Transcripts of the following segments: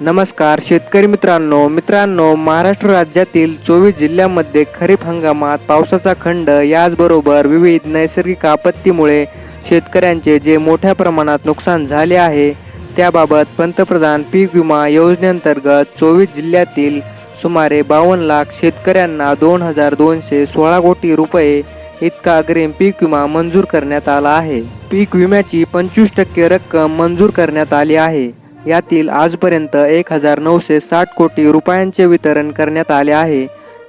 नमस्कार शेतकरी मित्रांनो. मित्रांनो महाराष्ट्र राज्यातील चोवीस जिल्ह्यांमध्ये खरीप हंगामात पावसाचा खंड याचबरोबर विविध नैसर्गिक आपत्तीमुळे शेतकऱ्यांचे जे मोठ्या प्रमाणात नुकसान झाले आहे त्याबाबत पंतप्रधान पीक विमा योजनेअंतर्गत चोवीस जिल्ह्यातील सुमारे बावन्न लाख शेतकऱ्यांना दोन हजार दोनशे सोळा कोटी रुपये इतका अग्रिम पीक विमा मंजूर करण्यात आला आहे. पीक विम्याची पंचवीस टक्के रक्कम मंजूर करण्यात आली आहे. यातील आजपर्यंत एक हजार नऊशे साठ कोटी रुपयांचे वितरण करण्यात आले आहे.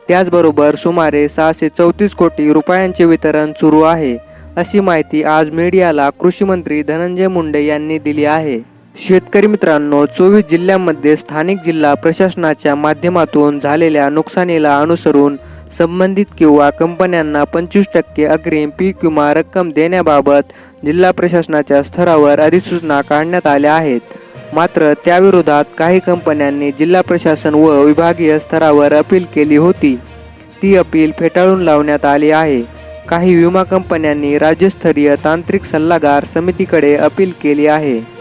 त्याचबरोबर सुमारे सहाशे चौतीस कोटी रुपयांचे वितरण सुरू आहे अशी माहिती आज मीडियाला कृषी मंत्री धनंजय मुंडे यांनी दिली आहे. शेतकरी मित्रांनो चोवीस जिल्ह्यांमध्ये स्थानिक जिल्हा प्रशासनाच्या माध्यमातून झालेल्या नुकसानीला अनुसरून संबंधित किंवा कंपन्यांना पंचवीस टक्के अग्रिम पीक विमा रक्कम देण्याबाबत जिल्हा प्रशासनाच्या स्तरावर अधिसूचना काढण्यात आल्या आहेत. मात्र त्याविरोधात काही कंपन्यांनी जिल्हा प्रशासन व विभागीय स्तरावर अपील केली होती. ती अपील फेटाळून लावण्यात आली आहे. काही विमा कंपन्यांनी राज्यस्तरीय तांत्रिक सल्लागार समितीकडे अपील केली आहे.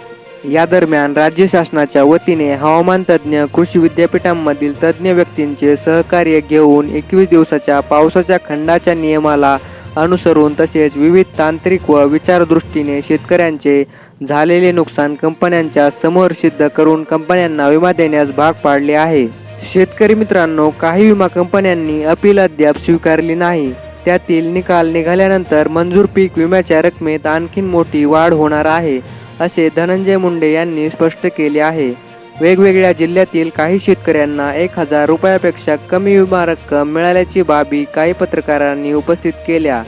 या दरम्यान राज्य शासनाच्या वतीने हवामान तज्ज्ञ कृषी विद्यापीठांमधील तज्ज्ञ व्यक्तींचे सहकार्य घेऊन एकवीस दिवसाच्या पावसाच्या खंडाच्या नियमाला अनुसरून तसेच विविध तांत्रिक व विचारदृष्टीने शेतकऱ्यांचे झालेले नुकसान कंपन्यांच्या समोर सिद्ध करून कंपन्यांना विमा देण्यास भाग पाडले आहे. शेतकरी मित्रांनो काही विमा कंपन्यांनी अपील अद्याप स्वीकारली नाही. त्यातील निकाल निघाल्यानंतर मंजूर पीक विम्याच्या रकमेत आणखीन मोठी वाढ होणार आहे असे धनंजय मुंडे यांनी स्पष्ट केले आहे. वेगवेगळ्या जिल्ह्यातील काही शेतकऱ्यांना एक हजार रुपयापेक्षा कमी विमा रक्कम मिळाल्याची बाबी काही पत्रकारांनी उपस्थित केल्या.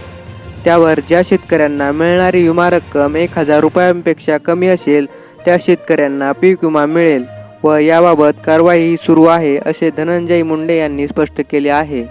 त्यावर ज्या शेतकऱ्यांना मिळणारी विमा रक्कम एक हजार रुपयांपेक्षा कमी असेल त्या शेतकऱ्यांना पीक विमा मिळेल व याबाबत कारवाई सुरू आहे असे धनंजय मुंडे यांनी स्पष्ट केले आहे.